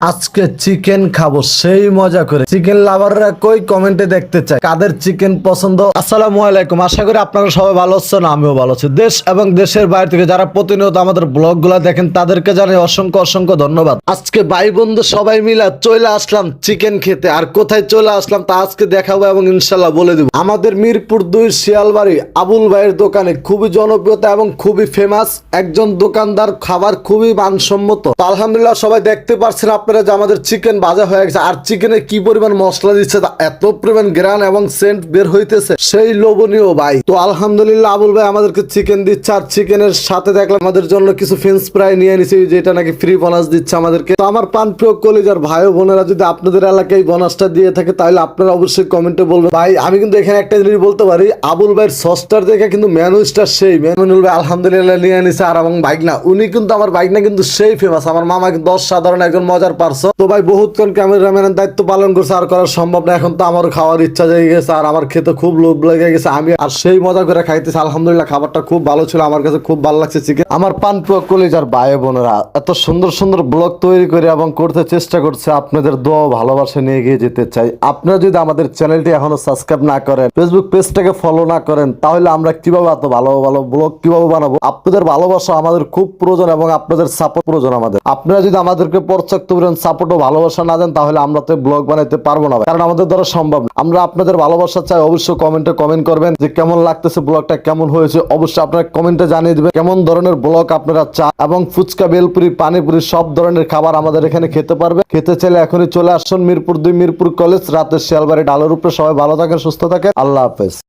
আজকে চিকেন খাব, সেই মজা করে। চিকেন লাভাররা কই কমেন্টে দেখতে চায়? কাদের চিকেন পছন্দ? আসসালামু আলাইকুম, আশা করি আপনারা সবাই ভালো আছেন, আমিও ভালো আছি। দেশ এবং দেশের বাইরে থেকে যারা প্রতিনিয়ত আমাদের ব্লগগুলা দেখেন, তাদেরকে জানাই অসংখ্য অসংখ্য ধন্যবাদ। আজকে ভাই বন্ধু সবাই মিলে চলে আসলাম চিকেন খেতে। আর কোথায় চলে আসলাম তা আজকে দেখাবো এবং ইনশাল্লাহ বলে দিব। আমাদের মিরপুর দুই শিয়ালবাড়ি আবুল ভাইয়ের দোকানে খুবই জনপ্রিয়তা এবং খুবই ফেমাস একজন দোকানদার, খাবার খুবই মানসম্মত। আলহামদুলিল্লাহ সবাই দেখতে পাচ্ছেন আপনারা যে আমাদের চিকেন ভাজা হয়ে গেছে, আর চিকেনে কি পরিমাণ মশলা দিচ্ছে এত পরিমাণ গ্রান এবং সেন্ট বের হইতেছে, সেই লোভনীয় ভাই। তো আলহামদুলিল্লাহ আবুল ভাই আমাদেরকে চিকেন দিচ্ছে, আর চিকেনের সাথে দেখলাম আমাদের জন্য কিছু ফ্রেঞ্চ ফ্রাই নিয়ে নিছি যেটা নাকি ফ্রি বোনাস দিচ্ছে আমাদেরকে। তো আমার পান প্রিয় কলিজার ভাই ও বোনেরা, যদি আপনাদের এলাকায় বোনাসটা দিয়ে থাকে, তাহলে আপনারা অবশ্যই কমেন্টে বলবেন। ভাই, আমি কিন্তু এখানে একটা জিনিস বলতে পারি, আবুল ভাইয়ের সস্টার দেখে কিন্তু ম্যানুজটা সেই। ম্যানুল ভাই আলহামদুলিল্লাহ নিয়ে নিছে আর এবং বাইক না উনি কিন্তু আমার বাইক না কিন্তু সেই ফেমাস আমার মামা কিন্তু সাধারণ একজন মজার পারছ? তো ভাই, বহুতক্ষণ ক্যামেরাম্যানের দায়িত্ব পালন করছে, আর করা সম্ভব না। এখন তো আমার খাওয়ার ইচ্ছা জেগে গেছে, আর আমার খেতে খুব লোভ লেগে গেছে। আমি আর সেই মজা করে খাইতেছি। আলহামদুলিল্লাহ, খাবারটা খুব ভালো ছিল। আমার কাছে খুব ভালো লাগছে চিকেন আমার পান প্রিয় কলিজার ভাই বোনেরা, এত সুন্দর সুন্দর ব্লগ তৈরি করে এবং করতে চেষ্টা করছে, আপনাদের দোয়া ভালোবাসা নিয়ে গিয়ে যেতে চাই। আপনারা যদি আমাদের চ্যানেলটি এখনও সাবস্ক্রাইব না করেন ফেসবুক পেজটাকে ফলো না করেন, তাহলে আমরা কীভাবে এত ভালো ভালো ব্লগ কীভাবে বানাবো? আপনাদের ভালোবাসা আমাদের খুব প্রয়োজন এবং আপনাদের সাপোর্ট প্রয়োজন আমাদের। আপনারা যদি আমাদেরকে পর্যাপ্ত পরিমাণ সাপোর্ট ও ভালোবাসা না দেন, তাহলে আমরা তো ব্লগ বানাইতে পারব না কারণ আমাদের দ্বারা সম্ভব না। আমরা আপনাদের ভালোবাসা চাই, অবশ্যই কমেন্টে কমেন্ট করবেন যে কেমন লাগতেছে ব্লগটা কেমন হয়েছে। অবশ্যই আপনারা কমেন্টে জানিয়ে দিবেন কেমন ধরনের ব্লগ আপনারা চান এবং ফুচকা, বেলপুরি, পানিপুরি, সব ধরনের খাবার আমাদের এখানে খেতে পারবে খেতে চাইলে এখনই চলে আসুন মিরপুর দুই, মিরপুর কলেজ রাতের শিয়ালবাড়ি ডালের উপরে। সবাই ভালো থাকেন, সুস্থ থাকেন। আল্লাহ হাফেজ।